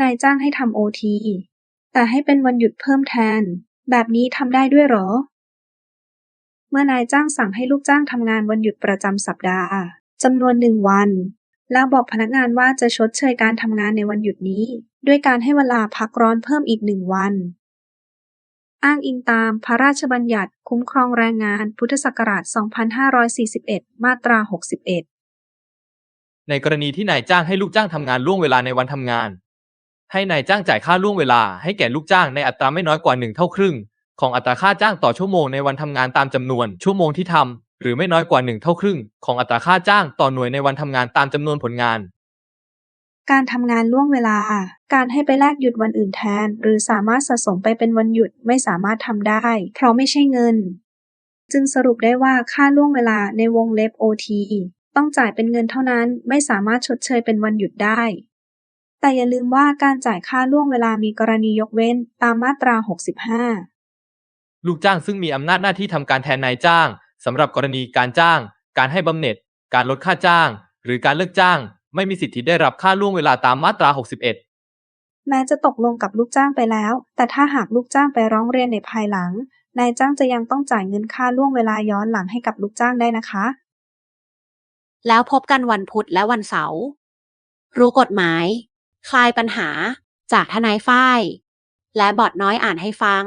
นายจ้างให้ทำโอที แต่ให้เป็นวันหยุดเพิ่มแทน แบบนี้ทำได้ด้วยหรอ เมื่อนายจ้างสั่งให้ลูกจ้างทำงานวันหยุดประจำสัปดาห์จำนวนหนึ่งวัน แล้วบอกพนักงานว่าจะชดเชยการทำงานในวันหยุดนี้ ด้วยการให้เวลาพักร้อนเพิ่มอีกหนึ่งวัน อ้างอิงตามพระราชบัญญัติคุ้มครองแรงงานพุทธศักราช 2541 มาตรา 61ในกรณีที่นายจ้างให้ลูกจ้างทำงานล่วงเวลาในวันทำงาน ให้นายจ้างจ่ายค่าล่วงเวลาให้แก่ลูกจ้างในอัตราไม่น้อยกว่าหนึ่งเท่าครึ่ง ของอัตราค่าจ้างต่อชั่วโมงในวันทำงานตามจำนวนชั่วโมงที่ทำหรือไม่น้อยกว่าหนึ่งเท่าครึ่ง ของอัตราค่าจ้างต่อหน่วยในวันทำงานตามจำนวนผลงาน การทำงานล่วงเวลา การให้ไปแลกหยุดวันอื่นแทน หรือสามารถสะสมไปเป็นวันหยุดไม่สามารถทำได้ เพราะไม่ใช่เงิน จึงสรุปได้ว่าค่าล่วงเวลาในวงเล็บ OT ต้องจ่ายเป็นเงินเท่านั้น ไม่สามารถชดเชยเป็นวันหยุดได้ แต่อย่าลืมว่าการจ่ายค่าล่วงเวลามีกรณียกเว้น ตามมาตรา 65 ลูกจ้างซึ่งมีอำนาจหน้าที่ทำการแทนนายจ้างสำหรับกรณีการจ้าง การให้บำเหน็จ การลดค่าจ้าง หรือการเลิกจ้าง ไม่มีสิทธิได้รับค่าล่วงเวลาตามมาตรา 61 แม้จะตกลงกับลูกจ้างไปแล้ว แต่ถ้าหากลูกจ้างไปร้องเรียนในภายหลัง นายจ้างจะยังต้องจ่ายเงินค่าล่วงเวลาย้อนหลังให้กับลูกจ้างได้นะคะ แล้วพบกันวันพุธและวันเสาร์รู้กฎหมาย คลายปัญหาจากทนายฝ้าย และบอดน้อยอ่านให้ฟัง